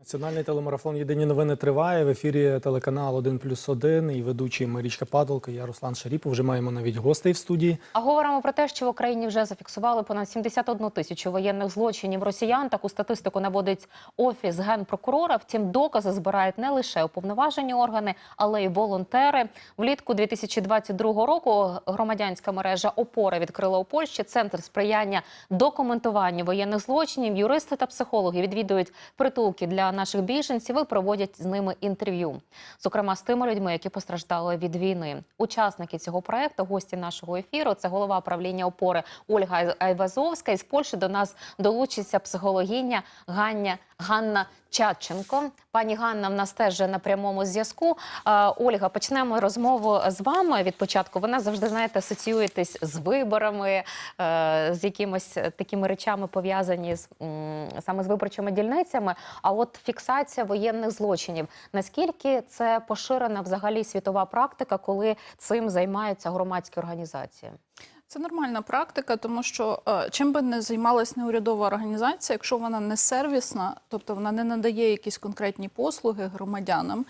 Національний телемарафон Єдині новини триває. В ефірі телеканал 1 плюс 1 і ведучий Марічка Падолка. Я Руслан Шаріпов. Вже маємо навіть гостей в студії. А говоримо про те, що в Україні вже зафіксували понад 71 тисячу воєнних злочинів росіян. Таку статистику наводить офіс генпрокурора. Втім, докази збирають не лише уповноважені органи, але й волонтери. Влітку 2022 року громадянська мережа ОПОРА відкрила у Польщі центр сприяння документуванню воєнних злочинів. Юристи та психологи відвідують притулки для наших біженців і проводять з ними інтерв'ю. Зокрема, з тими людьми, які постраждали від війни. Учасники цього проекту, гості нашого ефіру, це голова правління опори Ольга Айвазовська. Із Польщі до нас долучиться психологиня Гання Ганна Чатченко. Пані Ганна в нас теж на прямому зв'язку. Е, Ольга, почнемо розмову з вами від початку. Вона завжди знаєте, асоціюєтесь з виборами, е, з якимось такими речами пов'язані з саме з виборчими дільницями. А от фіксація воєнних злочинів. Наскільки це поширена взагалі світова практика, коли цим займаються громадські організації? Це нормальна практика, тому що е, чим би не займалась неурядова організація, якщо вона не сервісна, тобто вона не надає якісь конкретні послуги громадянам,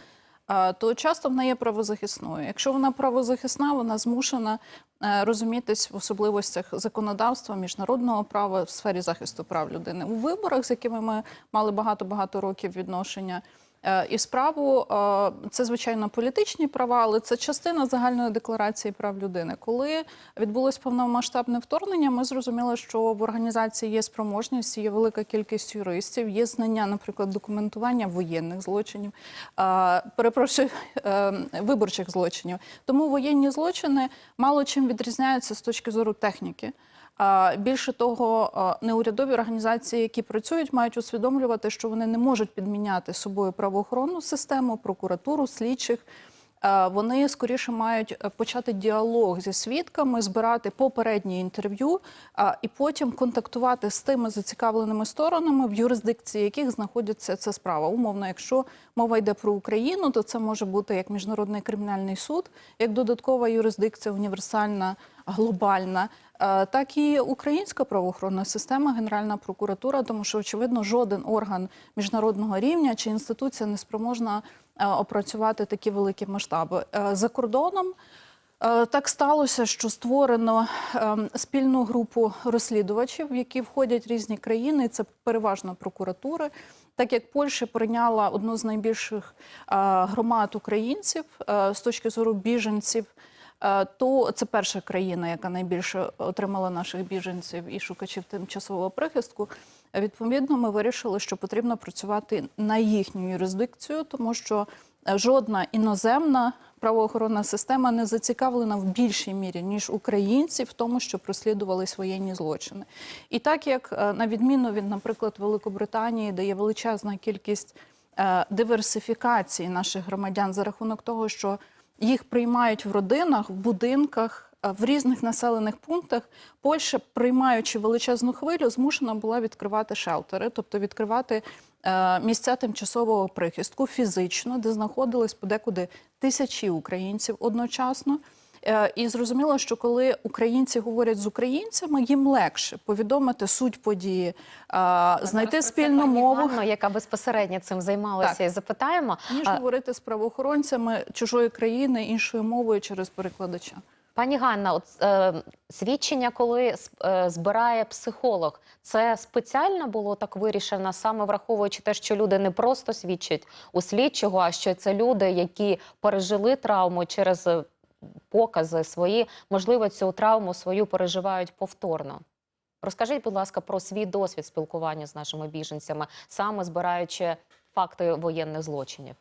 е, то часто вона є правозахисною. Якщо вона правозахисна, вона змушена е, розумітись в особливостях законодавства, міжнародного права в сфері захисту прав людини у виборах, з якими ми мали багато багато років відношення. Е, І справу е, це звичайно політичні права, але це частина загальної декларації прав людини. Коли відбулось повномасштабне вторгнення, ми зрозуміли, що в організації є спроможність, є велика кількість юристів, є знання, наприклад, документування воєнних злочинів, е, перепрошую, виборчих злочинів. Тому воєнні злочини мало чим відрізняються з точки зору техніки. Більше того, неурядові організації, які працюють, мають усвідомлювати, що вони не можуть підміняти собою правоохоронну систему, прокуратуру, слідчих. Вони скоріше мають е, почати діалог зі свідками, збирати попередні інтерв'ю і потім контактувати з тими зацікавленими сторонами, в юрисдикції яких знаходиться ця справа. Умовно, якщо мова йде про Україну, то це може бути як міжнародний кримінальний суд, як додаткова юрисдикція, універсальна, глобальна. Е, Так і українська правоохоронна система, Генеральна прокуратура, тому що очевидно жоден орган міжнародного рівня чи інституція не спроможна е, опрацювати такі великі масштаби Е, за кордоном. Так сталося, що створено спільну групу розслідувачів, в які входять різні країни. Це переважно прокуратури. Так як Польща прийняла одну з найбільших громад українців з точки зору біженців, то це перша країна, яка найбільше отримала наших біженців і шукачів тимчасового прихистку. Відповідно, ми вирішили, що потрібно працювати на їхню юрисдикцію, тому що е, жодна іноземна правоохоронна система не зацікавлена в більшій мірі ніж українці в тому, щоб розслідувались воєнні злочини. І так як е, на відміну від, наприклад, Великобританії, де є величезна кількість е, диверсифікації наших громадян за рахунок того, що їх приймають в родинах, в будинках. е, В різних населених пунктах Польща, приймаючи величезну хвилю, змушена була відкривати шелтери, тобто відкривати е, місця тимчасового прихистку фізично, де знаходились подекуди тисячі українців одночасно. Е, І зрозуміло, що коли українці говорять з українцями, їм легше повідомити суть події, е, знайти спільну мову. Ганно, яка безпосередньо цим займалася, Так. і запитаємо. ніж А, говорити з правоохоронцями чужої країни іншою мовою через перекладача. Пані Ганна, от е, свідчення, коли е, збирає психолог, це спеціально було так вирішено, саме враховуючи те, що люди не просто свідчать у слідчого, а що це люди, які пережили травму через е, покази свої, можливо, цю травму свою переживають повторно. Розкажіть, будь ласка, про свій досвід спілкування з нашими біженцями, саме збираючи факти воєнних злочинів.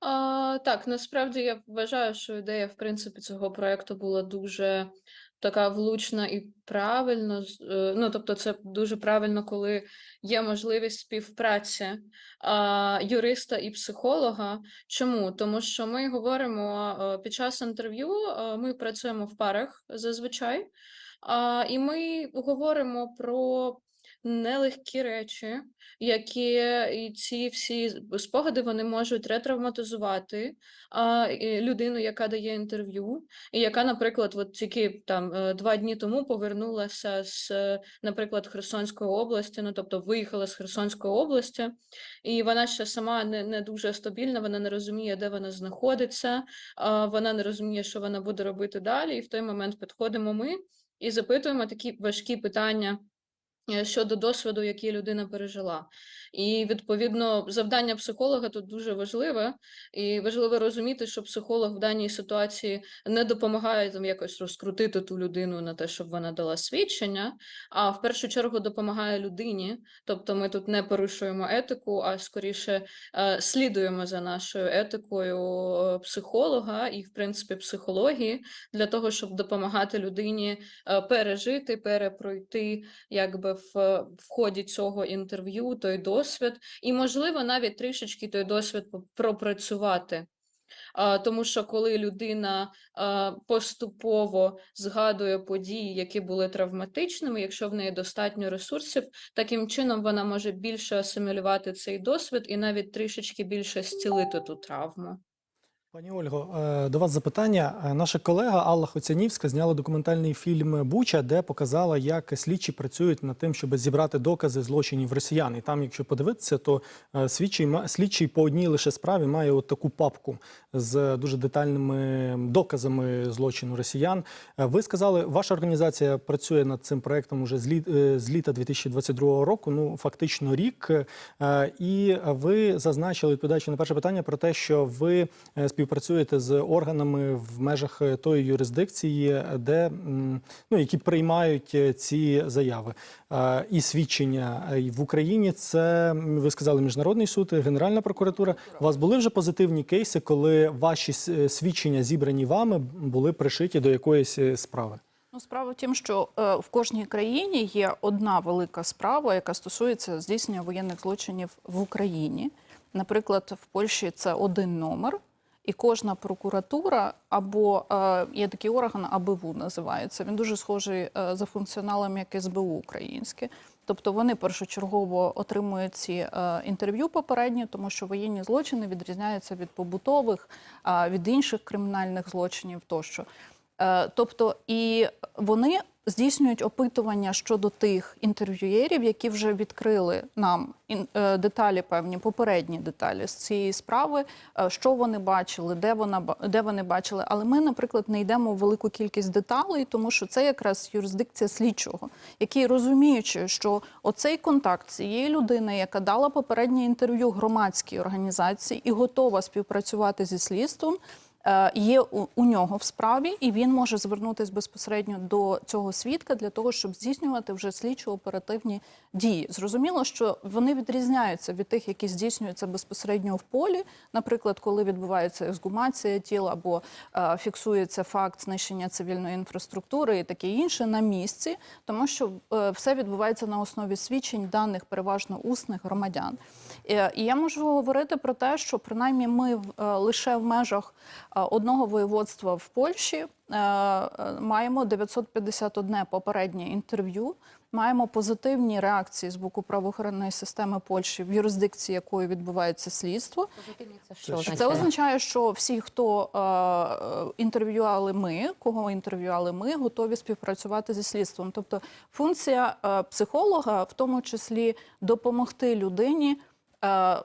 А, так, насправді я вважаю, що ідея, в принципі, цього проекту була дуже така влучна і правильно. е, Ну, тобто, це дуже правильно, коли є можливість співпраці а, юриста і психолога. Чому? Тому що ми говоримо е, під час інтерв'ю, е, ми працюємо в парах зазвичай, а, і ми говоримо про нелегкі речі, які і ці всі спогади вони можуть ретравматизувати а, людину, яка дає інтерв'ю, і яка, наприклад, от тільки там е, два дні тому повернулася з, е, наприклад, Херсонської області, ну тобто виїхала з Херсонської області, і вона ще сама не, не дуже стабільна, вона не розуміє, де вона знаходиться, а, вона не розуміє, що вона буде робити далі. І в той момент підходимо ми і запитуємо такі важкі питання щодо досвіду, який людина пережила. І відповідно завдання психолога тут дуже важливе, і важливо розуміти, що психолог в даній ситуації не допомагає там якось розкрутити ту людину на те, щоб вона дала свідчення, а в першу чергу допомагає людині. Тобто ми тут не порушуємо етику, а скоріше е, слідуємо за нашою етикою е, психолога і, в принципі, психології для того, щоб допомагати людині е, пережити, перепройти якби в, в ході цього інтерв'ю той досвід, і, можливо, навіть трішечки той досвід пропрацювати. Тому що коли людина поступово згадує події, які були травматичними, якщо в неї достатньо ресурсів, таким чином вона може більше асимілювати цей досвід і навіть трішечки більше зцілити ту травму. Пані Ольго, е, до вас запитання. Е, Наша колега Алла Хоцянівська зняла документальний фільм Буча, де показала, як слідчі працюють над тим, щоб зібрати докази злочинів росіян. І там, якщо подивитися, то е, слідчий, слідчий по одній лише справі має от таку папку з дуже детальними доказами злочину росіян. Ви сказали, ваша організація працює над цим проектом уже з, літ, з літа 2022 року, ну фактично рік. І ви зазначили, відповідаючи на перше питання, про те, що ви е, співпрацюєте з органами в межах е, тої юрисдикції, де ну, які приймають е, ці заяви Е, і свідчення в Україні. Це ви сказали міжнародний суд, Генеральна прокуратура. У вас були вже позитивні кейси, коли ваші свідчення, зібрані вами, були пришиті до якоїсь справи. Ну, справа в тім, що е, в кожній країні є одна велика справа, яка стосується здійснення воєнних злочинів в Україні. Наприклад, в Польщі це один номер, і кожна прокуратура або е, є такий орган АБВУ називається. Він дуже схожий е, за функціоналом як СБУ українське. Тобто вони першочергово отримують ці е, інтерв'ю попередні, тому що воєнні злочини відрізняються від побутових, від інших кримінальних злочинів тощо. Тобто, і вони здійснюють опитування щодо тих інтерв'юєрів, які вже відкрили нам е, деталі, певні попередні деталі з цієї справи, е, що вони бачили, де вона де вони бачили. Але ми, наприклад, не йдемо в велику кількість деталей, тому що це якраз юрисдикція слідчого, який розуміючи, що оцей контакт цієї людини, яка дала попереднє інтерв'ю громадській організації і готова співпрацювати зі слідством є у, у нього в справі, і він може звернутися безпосередньо до цього свідка для того, щоб здійснювати вже слідчо-оперативні дії. Зрозуміло, що вони відрізняються від тих, які здійснюються безпосередньо в полі. Наприклад, коли відбувається ексгумація тіла або е, фіксується факт знищення цивільної інфраструктури і таке інше на місці, тому що е, все відбувається на основі свідчень даних переважно усних громадян. Е, І я можу говорити про те, що принаймні ми в- е, лише в межах е, одного воєводства в Польщі маємо 951 попереднє інтерв'ю. Маємо позитивні реакції з боку правоохоронної системи Польщі, в юрисдикції якої відбувається слідство. Це що Це означає? Це означає, що всі, хто е, інтерв'ювали ми, кого інтерв'ювали ми, готові співпрацювати зі слідством. Тобто функція е, психолога, в тому числі допомогти людині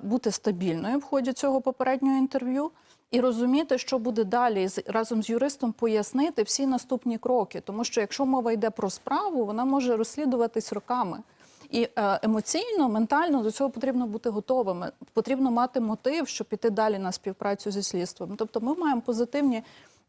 бути стабільною в ході цього попереднього інтерв'ю. І розуміти, що буде далі, разом з юристом пояснити всі наступні кроки. Тому що якщо мова йде про справу, вона може розслідуватись роками. І е, емоційно, ментально до цього потрібно бути готовими. Потрібно мати мотив, щоб піти далі на співпрацю зі слідством. Тобто, ми маємо позитивні е,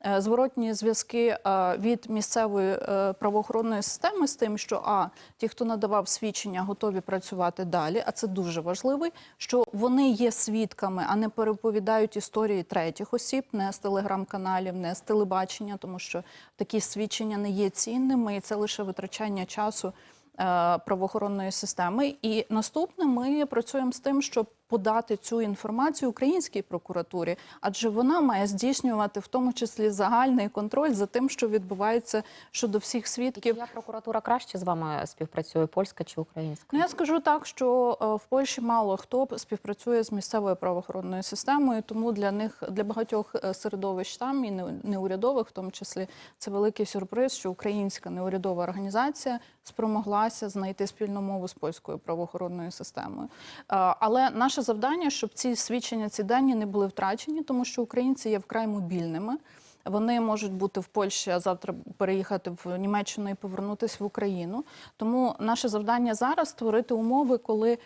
зворотні зв'язки е, від місцевої е, правоохоронної системи з тим, що а ті, хто надавав свідчення, готові працювати далі. А це дуже важливо, що вони є свідками, а не переповідають історії третіх осіб, не з телеграм-каналів, не з телебачення, тому що такі свідчення не є цінними, і це лише витрачання часу е, правоохоронної системи. І наступне ми працюємо з тим, щоб подати цю інформацію українській прокуратурі, адже вона має здійснювати в тому числі загальний контроль за тим, що відбувається щодо всіх свідків. Чия прокуратура краще з вами співпрацює, польська чи українська? Ну, я скажу так, що е, в Польщі мало хто співпрацює з місцевою правоохоронною системою, тому для них для багатьох е, середовищ там і неурядових, в тому числі, це великий сюрприз, що українська неурядова організація спромоглася знайти спільну мову з польською правоохоронною системою. Е, Але наше завдання, щоб ці свідчення, ці дані не були втрачені, тому що українці є вкрай мобільними. Вони можуть бути в Польщі, а завтра переїхати в Німеччину і повернутися в Україну. Тому наше завдання зараз створити умови, коли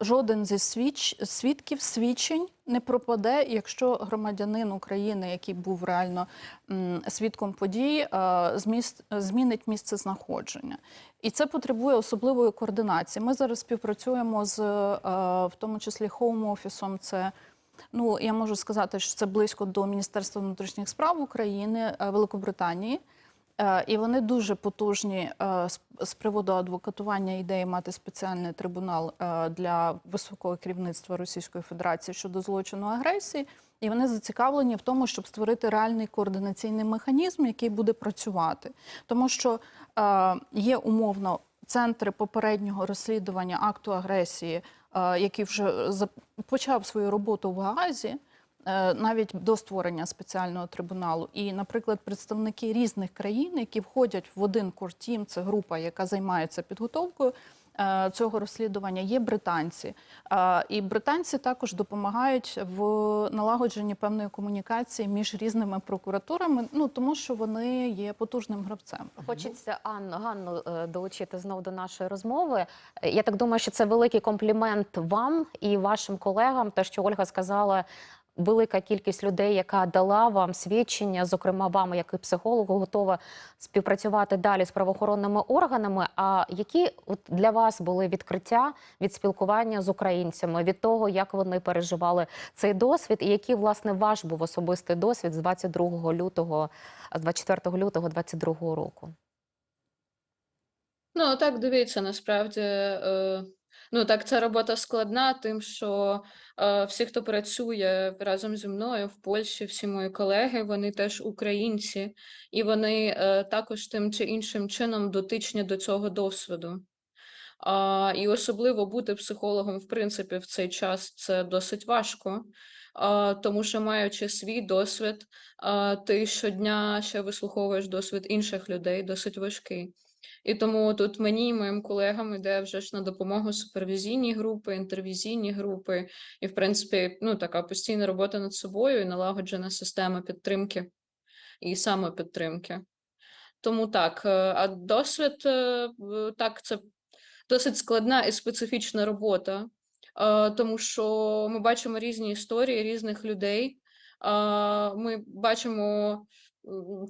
жоден зі свідч, свідків свідчень не пропаде, якщо громадянин України, який був реально свідком подій, е, зміст, змінить місце знаходження. І це потребує особливої координації. Ми зараз співпрацюємо з е, в тому числі Office, це Ну, я можу сказати, що це близько до Міністерства внутрішніх справ України е, Великобританії. Е, І вони дуже потужні е, з- приводу адвокатування ідеї мати спеціальний трибунал е, для високого керівництва Російської Федерації щодо злочину агресії. І вони зацікавлені в тому, щоб створити реальний координаційний механізм, який буде працювати. Тому що є умовно центри попереднього розслідування акту агресії, який вже почав свою роботу в Гаазі. Е, Навіть до створення спеціального трибуналу, і, наприклад, представники різних країн, які входять в один кортім, це група, яка займається підготовкою е, цього розслідування, є британці. Е, І британці також допомагають в налагодженні певної комунікації між різними прокуратурами, ну тому що вони є потужним гравцем. Хочеться Анну Ганну долучити знов до нашої розмови. Я так думаю, що це великий комплімент вам і вашим колегам. Те, що Ольга сказала, велика кількість людей, яка дала вам свідчення, зокрема вам, як і психологу, готова співпрацювати далі з правоохоронними органами. А які для вас були відкриття від спілкування з українцями, від того, як вони переживали цей досвід, і який власне ваш був особистий досвід з 22 лютого, з 24 лютого 22 року? Ну, так, дивіться, насправді, е, ну так, ця робота складна, тим, що е, всі, хто працює разом зі мною в Польщі, всі мої колеги, вони теж українці, і вони е, також тим чи іншим чином дотичні до цього досвіду. А, і особливо бути психологом, в принципі, в цей час це досить важко, тому що маючи свій досвід, ти щодня ще вислуховуєш досвід інших людей, досить важкий. І тому тут мені і моїм колегам іде вже ж на допомогу супервізійні групи, інтервізійні групи, і, в принципі, ну, така постійна робота над собою і налагоджена система підтримки і самопідтримки. Тому так, е, а досвід, е, так, це досить складна і специфічна робота, е, тому що ми бачимо різні історії різних людей. Ми бачимо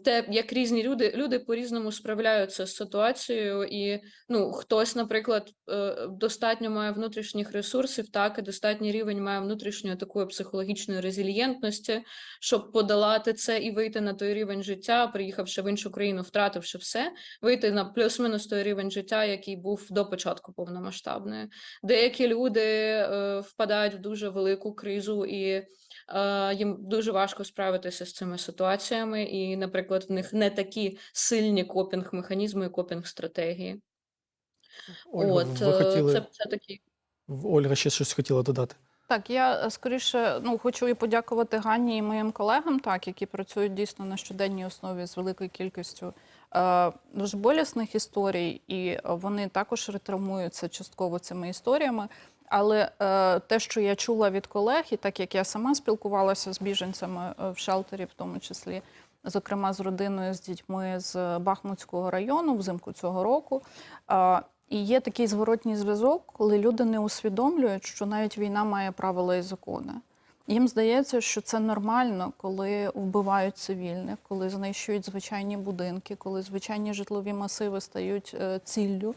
те, як різні люди, люди по-різному справляються з ситуацією, і ну, хтось, наприклад, е, достатньо має внутрішніх ресурсів, так, і достатній рівень має внутрішньої такої психологічної резильєнтності, щоб подолати це і вийти на той рівень життя, приїхавши в іншу країну, втративши все, вийти на плюс-мінус той рівень життя, який був до початку повномасштабної. Деякі люди е, впадають в дуже велику кризу і їм дуже важко справитися з цими ситуаціями, і, наприклад, в них не такі сильні копінг-механізми і копінг-стратегії. Ольга, От ви е, хотіли це, це такі. Ольга ще щось хотіла додати. Так, я е, скоріше ну хочу і подякувати Ганні і моїм колегам, так які працюють дійсно на щоденній основі з великою кількістю е, дуже болісних історій, і е, вони також ретравмуються частково цими історіями. Але е, те, що я чула від колег, і так як я сама спілкувалася з біженцями е, в шелтері, в тому числі, зокрема з родиною, з дітьми з Бахмутського району взимку цього року. Е, і є такий зворотній зв'язок, коли люди не усвідомлюють, що навіть війна має правила і закони. Їм здається, що це нормально, коли вбивають цивільних, коли знищують звичайні будинки, коли звичайні житлові масиви стають е, ціллю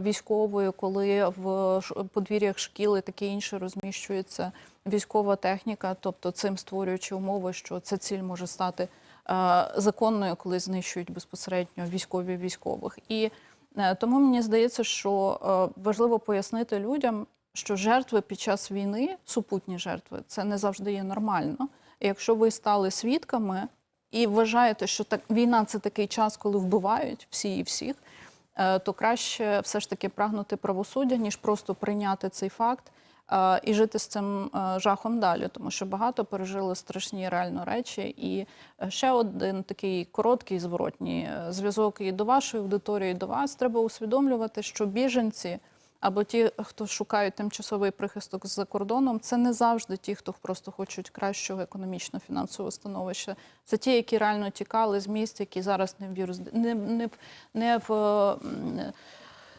військовою, коли в подвір'ях шкіл і таке інше розміщується військова техніка, тобто цим створюючи умови, що ця ціль може стати е, законною, коли знищують безпосередньо військові військових. І Е, Тому мені здається, що е, важливо пояснити людям, що жертви під час війни, супутні жертви, це не завжди є нормально. Якщо ви стали свідками і вважаєте, що так війна це такий час, коли вбивають всі і всіх, е, то краще все ж таки прагнути правосуддя, ніж просто прийняти цей факт е, і жити з цим е, жахом далі, тому що багато пережили страшні реально речі. І е, ще один такий короткий зворотній е, зв'язок і до вашої аудиторії, і до вас треба усвідомлювати, що біженці. Або ті, хто шукають тимчасовий прихисток за кордоном, це не завжди ті, хто просто хочуть кращого економічно-фінансового становища. Це ті, які реально тікали з місць, які зараз не в юрисди... не, не, не в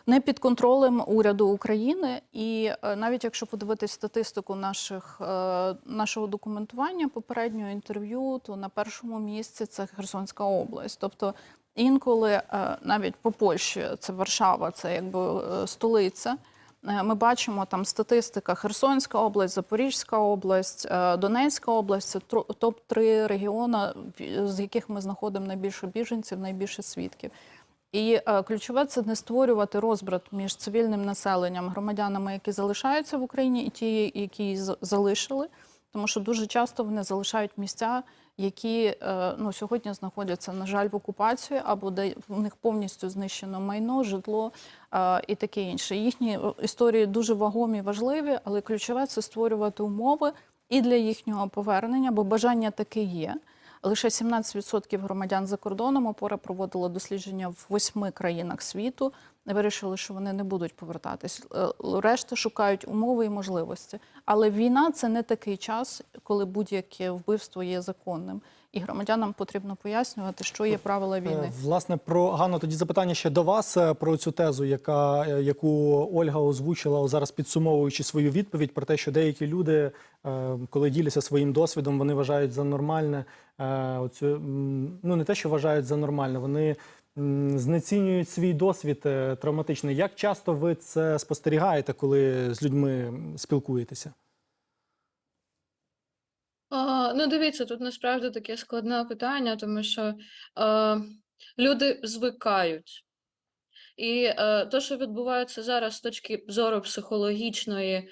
не під контролем уряду України. І е, навіть якщо подивитись статистику наших, е, нашого документування, попереднього інтерв'ю, то на першому місці це Херсонська область. Тобто інколи е, навіть по Польщі, це Варшава, це якби е, столиця. Е, Ми бачимо там статистика Херсонська область, Запорізька область, Донецька область це топ-3 регіони, з яких ми знаходимо найбільше біженців, найбільше свідків. І ключове це не створювати розбрат між цивільним населенням, громадянами, які залишаються в Україні, і ті, які залишили. Тому що дуже часто вони залишають місця, які е, ну, сьогодні знаходяться, на жаль, в окупації, або де в них повністю знищено майно, житло е, і таке інше. Їхні е, історії дуже вагомі, важливі, але ключове це створювати умови і для їхнього повернення, бо бажання таке є. Лише 17% громадян за кордоном опора проводила дослідження в восьми країнах світу. Вирішили, що вони не будуть повертатись. Е, Решта шукають умови і можливості. Але війна це не такий час, коли будь-яке вбивство є законним. І громадянам потрібно пояснювати, що є правила Е, війни. Власне, про Ганно, тоді запитання ще до вас е, про цю тезу, яка е, яку Ольга озвучила зараз, підсумовуючи свою відповідь про те, що деякі люди, коли діляться своїм досвідом, вони вважають за нормальне оцю, ну не те, що вважають за нормальне, вони знецінюють свій досвід травматичний. Як часто ви це спостерігаєте, коли з людьми спілкуєтеся? А, ну, дивіться, тут насправді таке складне питання, тому що е, люди звикають. І е, те, що відбувається зараз з точки зору психологічної,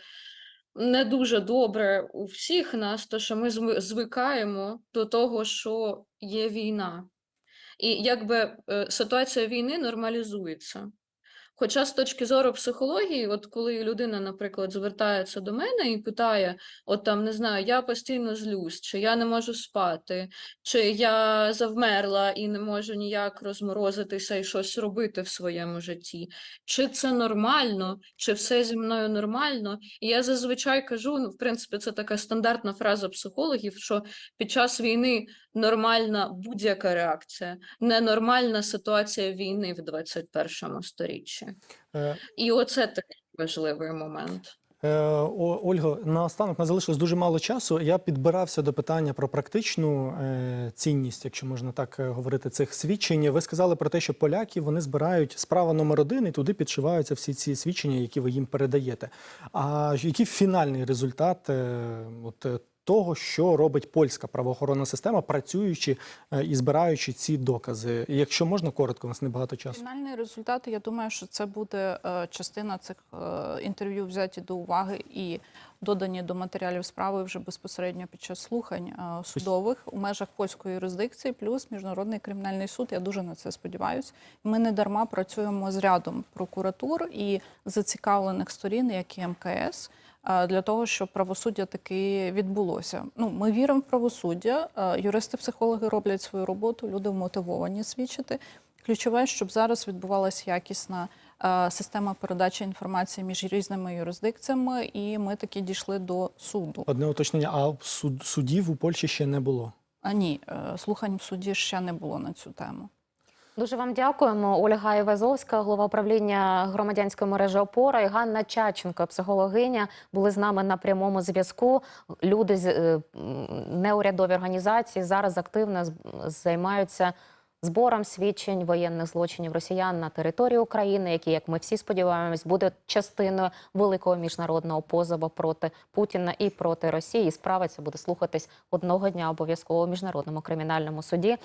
не дуже добре у всіх нас, то що ми звикаємо до того, що є війна. І якби е, ситуація війни нормалізується. Хоча з точки зору психології, от коли людина, наприклад, звертається до мене і питає, от там не знаю, я постійно злюсь, чи я не можу спати, чи я завмерла і не можу ніяк розморозитися і щось робити в своєму житті, чи це нормально, чи все зі мною нормально. І я зазвичай кажу, ну, в принципі, це така стандартна фраза психологів, що під час війни нормальна будь-яка реакція, ненормальна ситуація війни в 21 сторіччі. Е, І оце такий важливий момент. Е, О- Ольго, наостанок нас залишилось дуже мало часу. Я підбирався до питання про практичну е, цінність, якщо можна так е, говорити, цих свідчень. Ви сказали про те, що поляки вони збирають справа номер один, і туди підшиваються всі ці свідчення, які ви їм передаєте. А який фінальний результат е, от, е, того, що робить польська правоохоронна система, працюючи е, і збираючи ці докази? І якщо можна коротко, у нас небагато часу. Фінальний результат, я думаю, що це буде е, частина цих е, інтерв'ю взяті до уваги і додані до матеріалів справи вже безпосередньо під час слухань судових у межах польської юрисдикції, плюс міжнародний кримінальний суд. Я дуже на це сподіваюся. Ми не дарма працюємо з рядом прокуратур і зацікавлених сторін, як і МКС. Е, Для того щоб правосуддя таки відбулося. Ну ми віримо в правосуддя. е, Юристи-психологи роблять свою роботу, люди вмотивовані свідчити. Ключове, щоб зараз відбувалася якісна е, система передачі інформації між різними юрисдикціями, і ми таки дійшли до суду. Одне уточнення, а суд, судів у Польщі ще не було. А ні, слухань в суді ще не було на цю тему. Дуже вам дякуємо. Ольга Івазовська, голова управління громадянської мережі опора, і Ганна Чаченко, психологиня, були з нами на прямому зв'язку. Люди з е, неурядові організації зараз активно займаються збором свідчень воєнних злочинів росіян на території України, які, як ми всі сподіваємось, буде частиною великого міжнародного позову проти Путіна і проти Росії. І справа ця буде слухатись одного дня обов'язково у міжнародному кримінальному суді.